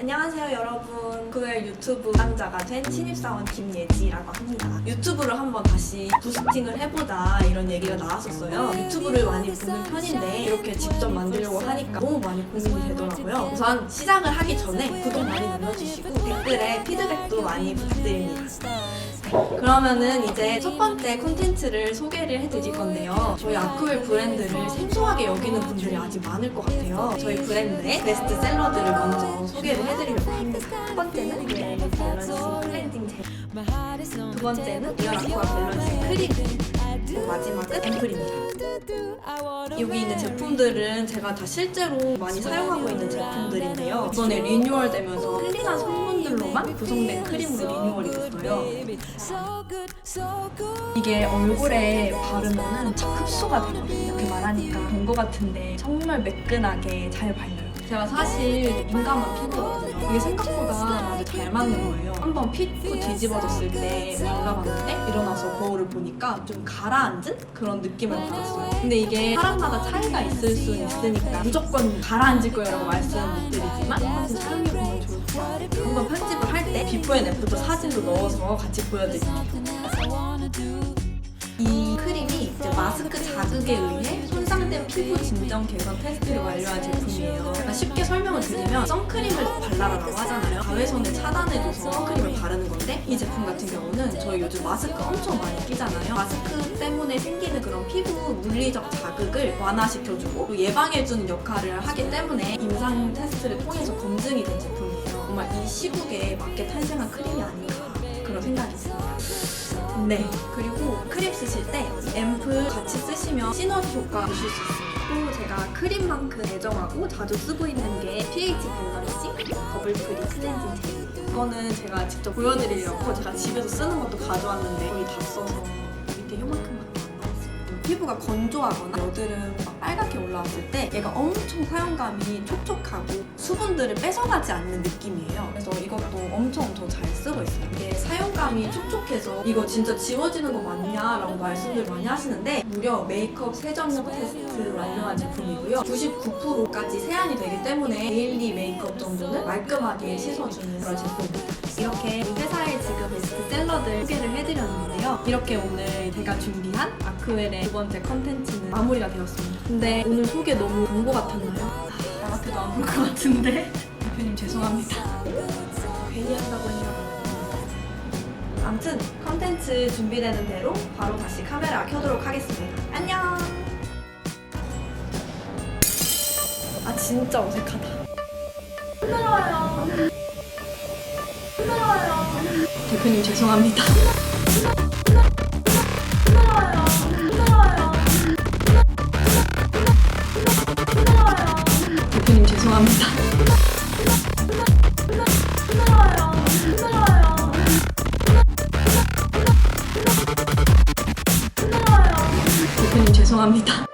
안녕하세요 여러분. 그의 유튜브 당자가 된 신입사원 김예지라고 합니다. 유튜브를 한번 다시 부스팅을 해보자 이런 얘기가 나왔었어요. 유튜브를 많이 보는 편인데 이렇게 직접 만들려고 하니까 너무 많이 고민이 되더라고요. 우선 시작을 하기 전에 구독 많이 눌러주시고 댓글에 피드백도 많이 부탁드립니다. 그러면은 이제 첫 번째 콘텐츠를 소개를 해드릴 건데요. 저희 아쿠엘 브랜드를 생 소하게 여기는 분들이 아직 많을 것 같아요. 저희 브랜드의 베스트 셀러들을 먼저 소개를 해드리려고 합니다. 첫 번째는 밸런싱 클렌징 젤. 두 번째는 리얼 아쿠아 밸런싱 크림. 마지막은 앰플입니다. 여기 있는 제품들은 제가 다 실제로 많이 사용하고 있는 제품들인데요. 이번에 리뉴얼 되면서 클린한 성분들로만 구성된 크림으로 리뉴얼이 됐어요. 이게 얼굴에 바르면은 착 흡수가 되거든요. 이렇게 말하니까 본 것 같은데 정말 매끈하게 잘 발려요. 제가 사실 민감한 피부거든요. 이게 생각보다 아주 잘 맞는 거예요. 한번 피부 뒤집어졌을 때 발라봤는데 일어나서 거울을 보니까 좀 가라앉은 그런 느낌을 받았어요. 근데 이게 사람마다 차이가 있을 수 있으니까 무조건 가라앉을 거라고 말씀은 못 드리지만 한번 사용해보면 좋을 것 같아요. 한번 편집을 할 때 비포 앤 애프터 사진도 넣어서 같이 보여드릴게요. 이 크림이 이제 마스크 자극에 의해 손상된 피부 진정 개선 테스트를 완료한 제품이에요. 제가 쉽게 설명을 드리면 선크림을 발라라라고 하잖아요. 자외선을 차단해줘서 선크림을 바르는 건데 이 제품 같은 경우는 저희 요즘 마스크 엄청 많이 끼잖아요. 마스크 때문에 생기는 그런 피부 물리적 자극을 완화시켜주고 또 예방해주는 역할을 하기 때문에 임상 테스트를 통해서 검증이 된 제품이에요. 정말 이 시국에 맞게 탄생한 크림이 아닌가 그런 생각이 듭니다. 네. 그리고 크림 쓰실 때 앰플 같이 쓰시면 시너지 효과 보실 수 있습니다. 또 제가 크림만큼 애정하고 자주 쓰고 있는 게 pH 밸런싱 버블 프리 클렌징 젤. 이거는 제가 직접 보여드리려고 제가 집에서 쓰는 것도 가져왔는데 거의 다 써서 밑에 나왔어요. 피부가 건조하거나 여드름 막 빨갛게 올라왔을 때 얘가 엄청 사용감이 촉촉하고 수분들을 뺏어가지 않는 느낌이에요. 그래서 이것도 엄청 엄청 잘 쓰고 있어요. 이게 사용감이 촉촉해서 이거 진짜 지워지는 거 맞냐 라고 말씀을 많이 하시는데 무려 메이크업 세정력 테스트 완료한 제품이고요. 99%까지 세안이 되기 때문에 데일리 메이크업 정도는 말끔하게 씻어주는 그런 제품입니다. 이렇게 회사의 지금 베스트셀러들 소개를 해드렸는데요. 이렇게 오늘 제가 준비한 아크웰의 두 번째 컨텐츠는 마무리가 되었습니다. 근데 오늘 소개 너무 본것 같았나요? 아, 나 같아도 안 볼 것 같은데 대표님 죄송합니다. 괜히 한다고 했나 아무튼 컨텐츠 준비되는 대로 바로 다시 카메라 켜도록 하겠습니다. 안녕. 아 진짜 어색하다. 힘들어요. 대표님 죄송합니다. 대표님 죄송합니다. 대표님 죄송합니다.